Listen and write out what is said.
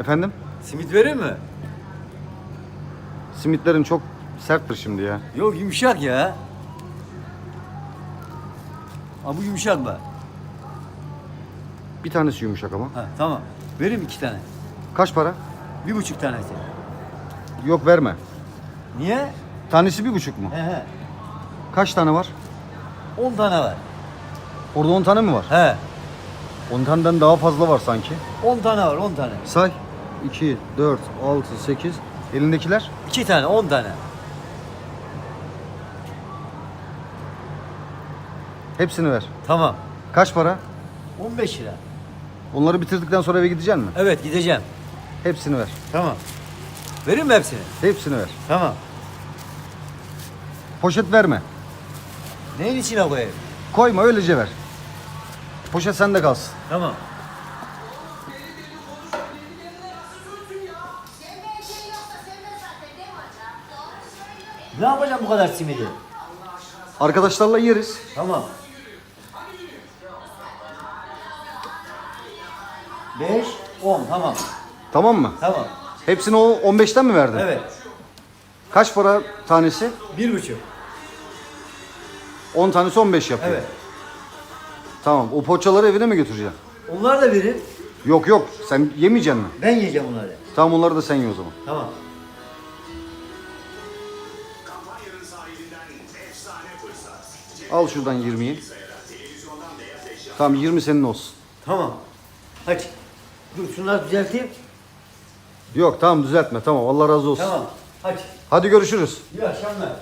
Efendim? Simit verir mi? Simitlerin çok serttir şimdi ya. Yok yumuşak ya. Ha bu yumuşak mı? Bir tanesi yumuşak ama. Ha tamam. Vereyim iki tane. Kaç para? Bir buçuk tanesi. Yok verme. Niye? Tanesi bir buçuk mu? He he. Kaç tane var? On tane var. Orada 10 tane mi var? He. 10 taneden daha fazla var sanki. On tane var on tane. Say. 2, 4, 6, 8. Elindekiler? İki tane on tane. Hepsini ver. Tamam. Kaç para? On beş lira. Onları bitirdikten sonra eve gideceksin mi? Evet gideceğim. Hepsini ver. Tamam. Vereyim mi hepsini? Hepsini ver. Tamam. Poşet verme. Neyin içine koyayım? Koyma öylece ver. Poşet sende kalsın. Tamam. Ne yapacağım bu kadar simidi? Arkadaşlarla yeriz. Tamam. Beş, on. Tamam. Tamam mı? Tamam. Hepsini o 15'ten mi verdin? Evet. Kaç para tanesi? Bir buçuk. 10 tanesi 15 yapıyor. Evet. Tamam. O poğaçaları evine mi götüreceksin? Onlar da verin. Yok yok. Sen yemeyeceksin mi? Ben yiyeceğim onları. Tamam onları da sen ye o zaman. Tamam. Al şuradan 20'yi. Tamam 20 senin olsun. Tamam. Hadi. Dur şunları düzelteyim. Yok tamam düzeltme tamam Allah razı olsun. Tamam. Hadi. Hadi görüşürüz. İyi akşamlar.